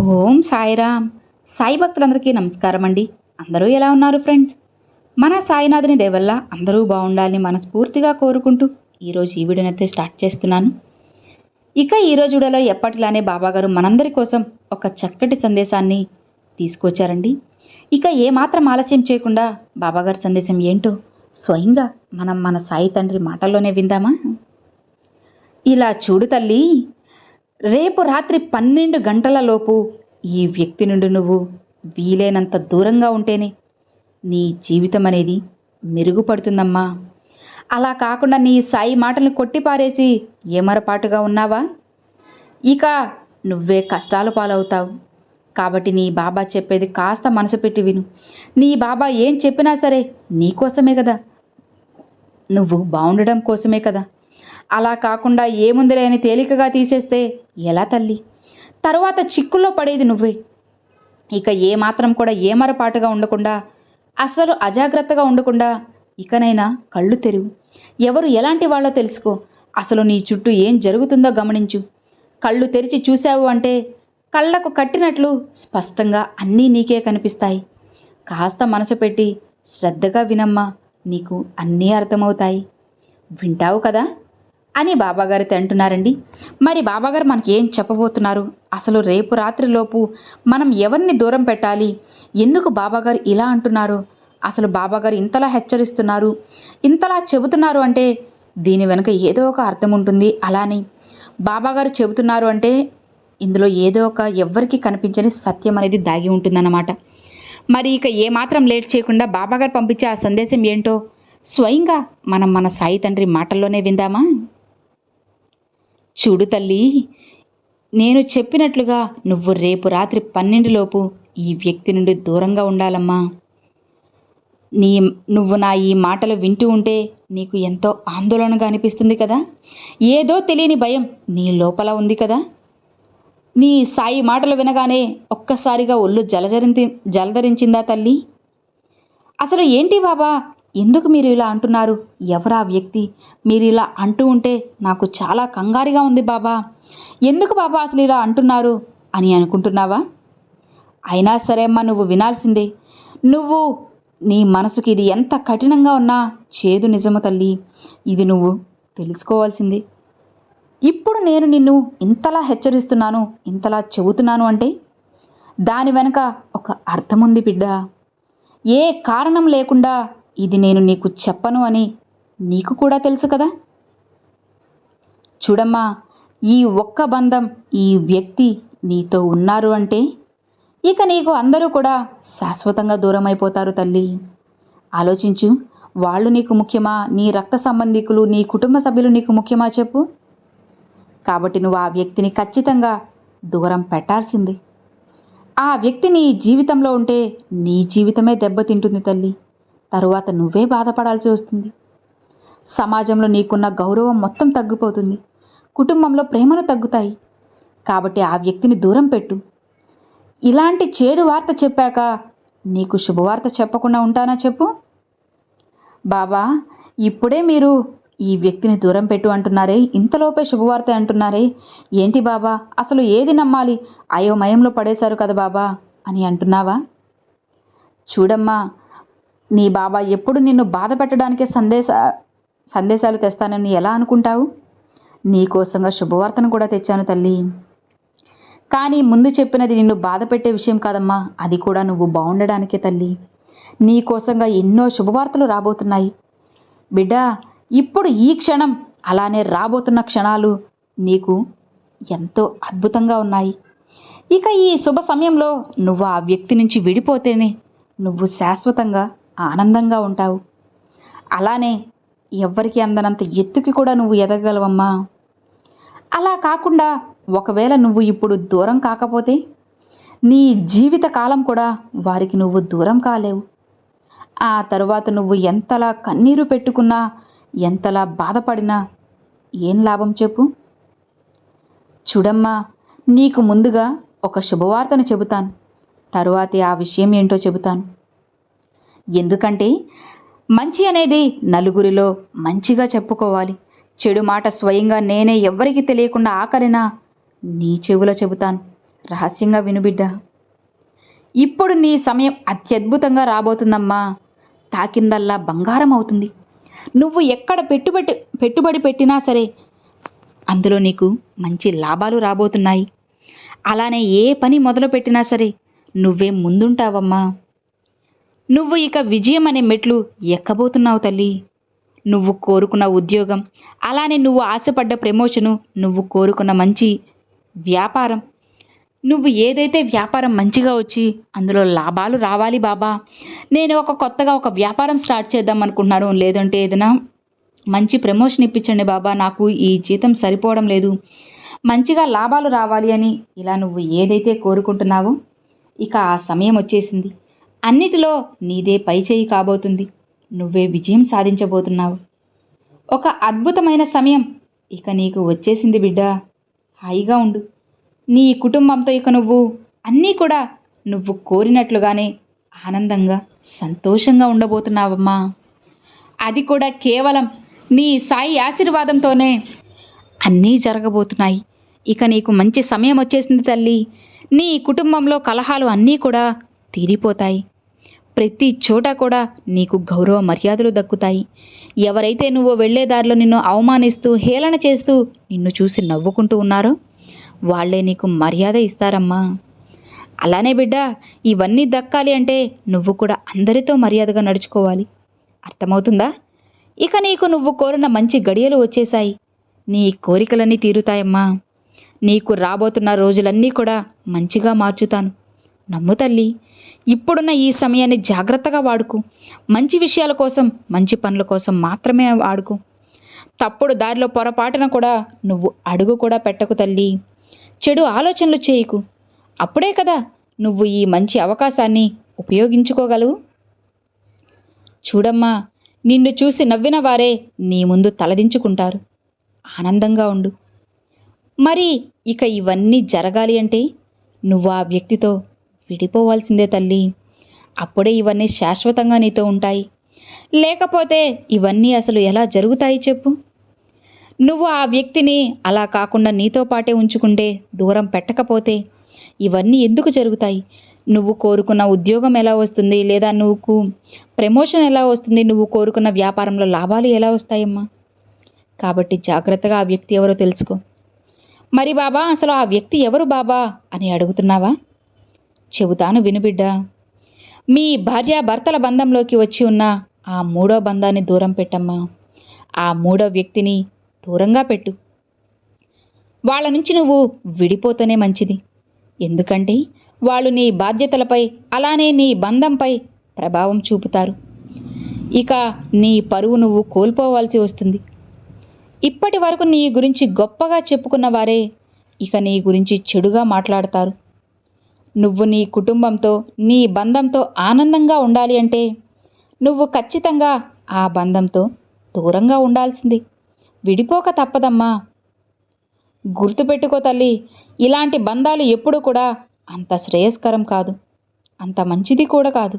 ఓం సాయిరామ్. సాయి భక్తులందరికీ నమస్కారం అండి. అందరూ ఎలా ఉన్నారు ఫ్రెండ్స్? మన సాయినాథుని దేవల్ల అందరూ బాగుండాలని మనస్ఫూర్తిగా కోరుకుంటూ ఈరోజు ఈ వీడియోనైతే స్టార్ట్ చేస్తున్నాను. ఇక ఈరోజు వీడియోలో ఎప్పటిలానే బాబాగారు మనందరి కోసం ఒక చక్కటి సందేశాన్ని తీసుకొచ్చారండి. ఇక ఏమాత్రం ఆలస్యం చేయకుండా బాబాగారి సందేశం ఏంటో స్వయంగా మనం మన సాయి తండ్రి మాటల్లోనే విందామా? ఇలా చూడు తల్లి రేపు రాత్రి పన్నెండు గంటలలోపు ఈ వ్యక్తి నుండి నువ్వు వీలైనంత దూరంగా ఉంటేనే నీ జీవితం అనేది మెరుగుపడుతుందమ్మా. అలా కాకుండా నీ సాయి మాటలను కొట్టిపారేసి ఏమరపాటుగా ఉన్నావా? ఇక నువ్వే కష్టాలు పాలవుతావు. కాబట్టి నీ బాబా చెప్పేది కాస్త మనసు పెట్టి విను. నీ బాబా ఏం చెప్పినా సరే నీకోసమే కదా. నువ్వు బాగుండడం కోసమే కదా. అలా కాకుండా ఏముందిలే అని తేలికగా తీసేస్తే ఎలా తల్లి? తరువాత చిక్కుల్లో పడేది నువ్వే. ఇక ఏమాత్రం కూడా ఏమరపాటుగా ఉండకుండా అసలు అజాగ్రత్తగా ఉండకుండా ఇకనైనా కళ్ళు తెరువు. ఎవరు ఎలాంటి వాళ్ళో తెలుసుకో. అసలు నీ చుట్టూ ఏం జరుగుతుందో గమనించు. కళ్ళు తెరిచి చూశావు అంటే కళ్ళకు కట్టినట్లు స్పష్టంగా అన్నీ నీకే కనిపిస్తాయి. కాస్త మనసు పెట్టి శ్రద్ధగా వినమ్మా నీకు అన్నీ అర్థమవుతాయి. వింటావు కదా? అని బాబాగారితో అంటున్నారండి మరి బాబాగారు మనకి ఏం చెప్పబోతున్నారు? అసలు రేపు రాత్రిలోపు మనం ఎవరిని దూరం పెట్టాలి? ఎందుకు బాబాగారు ఇలా అంటున్నారు? అసలు బాబాగారు ఇంతలా హెచ్చరిస్తున్నారు? ఇంతలా చెబుతున్నారు అంటే దీని వెనుక ఏదో ఒక అర్థం ఉంటుంది అలానే. బాబాగారు చెబుతున్నారు అంటే ఇందులో ఏదో ఒక ఎవ్వరికి కనిపించని సత్యం అనేది దాగి ఉంటుందన్నమాట. మరి ఇక ఏమాత్రం లేట్ చేయకుండా బాబాగారు పంపించే ఆ సందేశం ఏంటో స్వయంగా మనం మన సాయి తండ్రి మాటల్లోనే విందామా? చూడు తల్లి నేను చెప్పినట్లుగా నువ్వు రేపు రాత్రి పన్నెండులోపు ఈ వ్యక్తి నుండి దూరంగా ఉండాలమ్మా. నీ నువ్వు నా ఈ మాటలు వింటూ ఉంటే నీకు ఎంతో ఆందోళనగా అనిపిస్తుంది కదా? ఏదో తెలియని భయం నీ లోపల ఉంది కదా? నీ సాయి మాటలు వినగానే ఒక్కసారిగా ఒళ్ళు జలజరించి జలధరించిందా తల్లి? అసలు ఏంటి బాబా? ఎందుకు మీరు ఇలా అంటున్నారు? ఎవరా వ్యక్తి? మీరు ఇలా అంటూ ఉంటే నాకు చాలా కంగారుగా ఉంది బాబా. ఎందుకు బాబా అసలు ఇలా అంటున్నారు అని అనుకుంటున్నావా? అయినా సరే అమ్మా నువ్వు వినాల్సిందే. నువ్వు నీ మనసుకి ఇది ఎంత కఠినంగా ఉన్నా చేదు నిజము తల్లి. ఇది నువ్వు తెలుసుకోవాల్సిందే. ఇప్పుడు నేను నిన్ను ఇంతలా హెచ్చరిస్తున్నాను ఇంతలా చెబుతున్నాను అంటే దాని వెనుక ఒక అర్థం ఉంది బిడ్డ. ఏ కారణం లేకుండా ఇది నేను నీకు చెప్పను అని నీకు కూడా తెలుసు కదా? చూడమ్మా ఈ ఒక్క బంధం ఈ వ్యక్తి నీతో ఉన్నారు అంటే ఇక నీకు అందరూ కూడా శాశ్వతంగా దూరం అయిపోతారు తల్లి. ఆలోచించు వాళ్ళు నీకు ముఖ్యమా? నీ రక్త సంబంధికులు నీ కుటుంబ సభ్యులు నీకు ముఖ్యమా చెప్పు? కాబట్టి నువ్వు ఆ వ్యక్తిని ఖచ్చితంగా దూరం పెట్టాల్సిందే. ఆ వ్యక్తి నీ జీవితంలో ఉంటే నీ జీవితమే దెబ్బతింటుంది తల్లి. తరువాత నువ్వే బాధపడాల్సి వస్తుంది. సమాజంలో నీకున్న గౌరవం మొత్తం తగ్గిపోతుంది. కుటుంబంలో ప్రేమను తగ్గుతాయి. కాబట్టి ఆ వ్యక్తిని దూరం పెట్టు. ఇలాంటి చేదు వార్త చెప్పాక నీకు శుభవార్త చెప్పకుండా ఉంటానా చెప్పు? బాబా ఇప్పుడే మీరు ఈ వ్యక్తిని దూరం పెట్టు అంటున్నారే ఇంతలోపే శుభవార్త అంటున్నారే. ఏంటి బాబా అసలు ఏది నమ్మాలి? అయోమయంలో పడేశారు కదా బాబా అని అంటున్నావా? చూడమ్మా నీ బాబా ఎప్పుడు నిన్ను బాధ పెట్టడానికే సందేశ సందేశాలు తెస్తానని ఎలా అనుకుంటావు? నీకోసంగా శుభవార్తను కూడా తెచ్చాను తల్లి. కానీ ముందు చెప్పినది నిన్ను బాధ పెట్టే విషయం కాదమ్మా. అది కూడా నువ్వు బాగుండడానికే తల్లి. నీకోసంగా ఎన్నో శుభవార్తలు రాబోతున్నాయి. బిడ్డ ఇప్పుడు ఈ క్షణం అలానే రాబోతున్న క్షణాలు నీకు ఎంతో అద్భుతంగా ఉన్నాయి. ఇక ఈ శుభ సమయంలో నువ్వు ఆ వ్యక్తి నుంచి విడిపోతేనే నువ్వు శాశ్వతంగా ఆనందంగా ఉంటావు. అలానే ఎవ్వరికి అందనంత ఎత్తుకి కూడా నువ్వు ఎదగగలవమ్మా. అలా కాకుండా ఒకవేళ నువ్వు ఇప్పుడు దూరం కాకపోతే నీ జీవిత కాలం కూడా వారికి నువ్వు దూరం కాలేవు. ఆ తరువాత నువ్వు ఎంతలా కన్నీరు పెట్టుకున్నా ఎంతలా బాధపడినా ఏం లాభం చెప్పు? చూడమ్మా నీకు ముందుగా ఒక శుభవార్తను చెబుతాను. తరువాత ఆ విషయం ఏంటో చెబుతాను. ఎందుకంటే మంచి అనేది నలుగురిలో మంచిగా చెప్పుకోవాలి. చెడు మాట స్వయంగా నేనే ఎవ్వరికి తెలియకుండా ఆఖరినా నీ చెవులో చెబుతాను. రహస్యంగా వినుబిడ్డ ఇప్పుడు నీ సమయం అత్యద్భుతంగా రాబోతుందమ్మా. తాకిందల్లా బంగారం అవుతుంది. నువ్వు ఎక్కడ పెట్టుబడి పెట్టుబడి పెట్టినా సరే అందులో నీకు మంచి లాభాలు రాబోతున్నాయి. అలానే ఏ పని మొదలు పెట్టినా సరే నువ్వే ముందుంటావమ్మా. నువ్వు ఇక విజయం అనే మెట్లు ఎక్కబోతున్నావు తల్లి. నువ్వు కోరుకున్న ఉద్యోగం అలానే నువ్వు ఆశపడ్డ ప్రమోషను నువ్వు కోరుకున్న మంచి వ్యాపారం. నువ్వు ఏదైతే వ్యాపారం మంచిగా వచ్చి అందులో లాభాలు రావాలి బాబా. నేను ఒక కొత్తగా ఒక వ్యాపారం స్టార్ట్ చేద్దాం అనుకుంటున్నాను లేదంటే ఏదైనా మంచి ప్రమోషన్ ఇప్పించండి బాబా. నాకు ఈ జీతం సరిపోవడం లేదు. మంచిగా లాభాలు రావాలి అని ఇలా నువ్వు ఏదైతే కోరుకుంటున్నావో ఇక ఆ సమయం వచ్చేసింది. అన్నిటిలో నీదే పై చేయి కాబోతుంది. నువ్వే విజయం సాధించబోతున్నావు. ఒక అద్భుతమైన సమయం. ఇక నీకు వచ్చేసింది బిడ్డ. హాయిగా ఉండు. నీ కుటుంబంతో ఇక నువ్వు అన్నీ కూడా నువ్వు కోరినట్లుగానే ఆనందంగా సంతోషంగా ఉండబోతున్నావమ్మా. అది కూడా కేవలం నీ సాయి ఆశీర్వాదంతోనే. అన్నీ జరగబోతున్నాయి. ఇక నీకు మంచి సమయం వచ్చేసింది తల్లి. నీ కుటుంబంలో కలహాలు అన్నీ కూడా తీరిపోతాయి. ప్రతి చోట కూడా నీకు గౌరవ మర్యాదలు దక్కుతాయి. ఎవరైతే నువ్వు వెళ్ళే దారిలో నిన్ను అవమానిస్తూ హేళన చేస్తూ నిన్ను చూసి నవ్వుకుంటూ ఉన్నారో వాళ్ళే నీకు మర్యాద ఇస్తారమ్మా. అలానే బిడ్డ ఇవన్నీ దక్కాలి అంటే నువ్వు కూడా అందరితో మర్యాదగా నడుచుకోవాలి. అర్థమవుతుందా? ఇక నీకు నువ్వు కోరిన మంచి గడియలు వచ్చేశాయి. నీ కోరికలన్నీ తీరుతాయమ్మా. నీకు రాబోతున్న రోజులన్నీ కూడా మంచిగా మార్చుతాను. నమ్ము తల్లి. ఇప్పుడున్న ఈ సమయాన్ని జాగ్రత్తగా వాడుకు. మంచి విషయాల కోసం మంచి పనుల కోసం మాత్రమే వాడుకు. తప్పుడు దారిలో పొరపాటున కూడా నువ్వు అడుగు కూడా పెట్టకు తల్లి. చెడు ఆలోచనలు చేయకు. అప్పుడే కదా నువ్వు ఈ మంచి అవకాశాన్ని ఉపయోగించుకోగలవు. చూడమ్మా నిన్ను చూసి నవ్విన వారే నీ ముందు తలదించుకుంటారు. ఆనందంగా ఉండు. మరి ఇక ఇవన్నీ జరగాలి అంటే నువ్వు ఆ వ్యక్తితో విడిపోవాల్సిందే తల్లి. అప్పుడే ఇవన్నీ శాశ్వతంగా నీతో ఉంటాయి. లేకపోతే ఇవన్నీ అసలు ఎలా జరుగుతాయి చెప్పు. నువ్వు ఆ వ్యక్తిని అలా కాకుండా నీతో పాటే ఉంచుకుంటే దూరం పెట్టకపోతే ఇవన్నీ ఎందుకు జరుగుతాయి? నువ్వు కోరుకున్న ఉద్యోగం ఎలా వస్తుంది? లేదా నువ్వు ప్రమోషన్ ఎలా వస్తుంది? నువ్వు కోరుకున్న వ్యాపారంలో లాభాలు ఎలా వస్తాయమ్మా? కాబట్టి జాగ్రత్తగా ఆ వ్యక్తి ఎవరో తెలుసుకో. మరి బాబా అసలు ఆ వ్యక్తి ఎవరు బాబా అని అడుగుతున్నావా? చెబుతాను వినుబిడ్డ మీ భార్యాభర్తల బంధంలోకి వచ్చి ఉన్న ఆ మూడో బంధాన్ని దూరం పెట్టమ్మా. ఆ మూడో వ్యక్తిని దూరంగా పెట్టు. వాళ్ళ నుంచి నువ్వు విడిపోతేనే మంచిది. ఎందుకంటే వాళ్ళు నీ బాధ్యతలపై అలానే నీ బంధంపై ప్రభావం చూపుతారు. ఇక నీ పరువు నువ్వు కోల్పోవాల్సి వస్తుంది. ఇప్పటి వరకు నీ గురించి గొప్పగా చెప్పుకున్న వారే ఇక నీ గురించి చెడుగా మాట్లాడతారు. నువ్వు నీ కుటుంబంతో నీ బంధంతో ఆనందంగా ఉండాలి అంటే నువ్వు ఖచ్చితంగా ఆ బంధంతో దూరంగా ఉండాల్సింది. విడిపోక తప్పదమ్మా. గుర్తుపెట్టుకో తల్లి ఇలాంటి బంధాలు ఎప్పుడు కూడా అంత శ్రేయస్కరం కాదు. అంత మంచిది కూడా కాదు.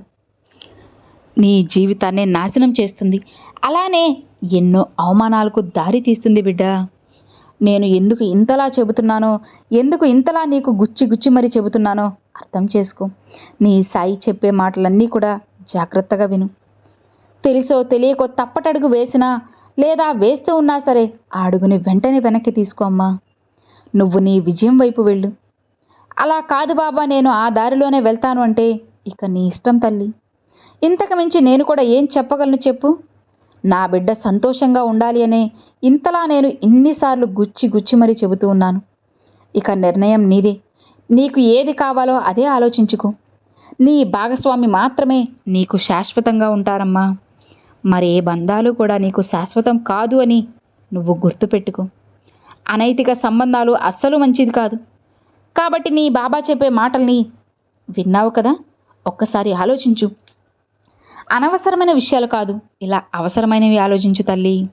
నీ జీవితాన్ని నాశనం చేస్తుంది. అలానే ఎన్నో అవమానాలకు దారి తీస్తుంది బిడ్డ. నేను ఎందుకు ఇంతలా చెబుతున్నానో ఎందుకు ఇంతలా నీకు గుచ్చి గుచ్చి మరీ చెబుతున్నానో అర్థం చేసుకో. నీ సాయి చెప్పే మాటలన్నీ కూడా జాగ్రత్తగా విను. తెలుసో తెలియకో తప్పటడుగు వేసినా లేదా వేస్తూ ఉన్నా సరే ఆ అడుగుని వెంటనే వెనక్కి తీసుకో అమ్మా. నువ్వు నీ విజయం వైపు వెళ్ళు. అలా కాదు బాబా నేను ఆ దారిలోనే వెళ్తాను అంటే ఇక నీ ఇష్టం తల్లి. ఇంతకు మించి నేను కూడా ఏం చెప్పగలను చెప్పు? నా బిడ్డ సంతోషంగా ఉండాలి అనే ఇంతలా నేను ఇన్నిసార్లు గుచ్చి గుచ్చి మరీ చెబుతూ ఉన్నాను. ఇక నిర్ణయం నీదే. నీకు ఏది కావాలో అదే ఆలోచించుకో. నీ భాగస్వామి మాత్రమే నీకు శాశ్వతంగా ఉంటారమ్మా. మరే బంధాలు కూడా నీకు శాశ్వతం కాదు అని నువ్వు గుర్తుపెట్టుకో. అనైతిక సంబంధాలు అస్సలు మంచిది కాదు. కాబట్టి నీ బాబా చెప్పే మాటల్ని విన్నావు కదా? ఒక్కసారి ఆలోచించు. అనవసరమైన విషయాలు కాదు. ఇలా అవసరమైనవి ఆలోచించు తల్లి.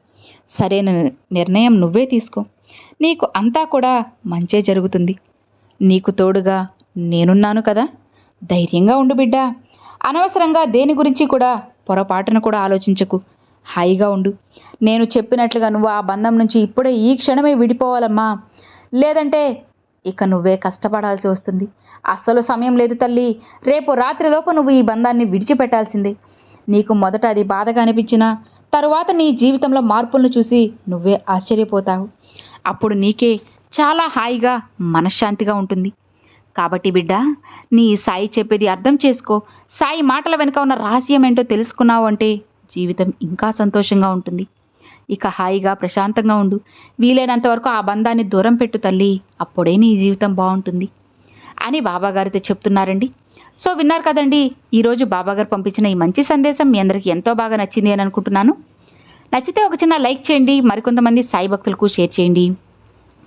సరైన నిర్ణయం నువ్వే తీసుకో. నీకు అంతా కూడా మంచే జరుగుతుంది. నీకు తోడుగా నేనున్నాను కదా? ధైర్యంగా ఉండు బిడ్డ. అనవసరంగా దేని గురించి కూడా పొరపాటున కూడా ఆలోచించకు. హాయిగా ఉండు. నేను చెప్పినట్లుగా నువ్వు ఆ బంధం నుంచి ఇప్పుడే ఈ క్షణమే విడిపోవాలమ్మా. లేదంటే ఇక నువ్వే కష్టపడాల్సి వస్తుంది. అస్సలు సమయం లేదు తల్లి. రేపు రాత్రిలోపు నువ్వు ఈ బంధాన్ని విడిచిపెట్టాల్సిందే. నీకు మొదట అది బాధగా అనిపించినా తరువాత నీ జీవితంలో మార్పులను చూసి నువ్వే ఆశ్చర్యపోతావు. అప్పుడు నీకే చాలా హాయిగా మనశ్శాంతిగా ఉంటుంది. కాబట్టి బిడ్డ నీ సాయి చెప్పేది అర్థం చేసుకో. సాయి మాటల వెనుక ఉన్న రహస్యం ఏంటో తెలుసుకున్నావు అంటే జీవితం ఇంకా సంతోషంగా ఉంటుంది. ఇక హాయిగా ప్రశాంతంగా ఉండు. వీలైనంత వరకు ఆ బంధాన్ని దూరం పెట్టు తల్లి. అప్పుడే నీ జీవితం బాగుంటుంది. అని బాబాగారితో చెప్తున్నారండి. సో విన్నారు కదండి ఈరోజు బాబాగారు పంపించిన ఈ మంచి సందేశం మీ అందరికీ ఎంతో బాగా నచ్చింది అని అనుకుంటున్నాను. నచ్చితే ఒక చిన్న లైక్ చేయండి. మరికొంతమంది సాయి భక్తులకు షేర్ చేయండి.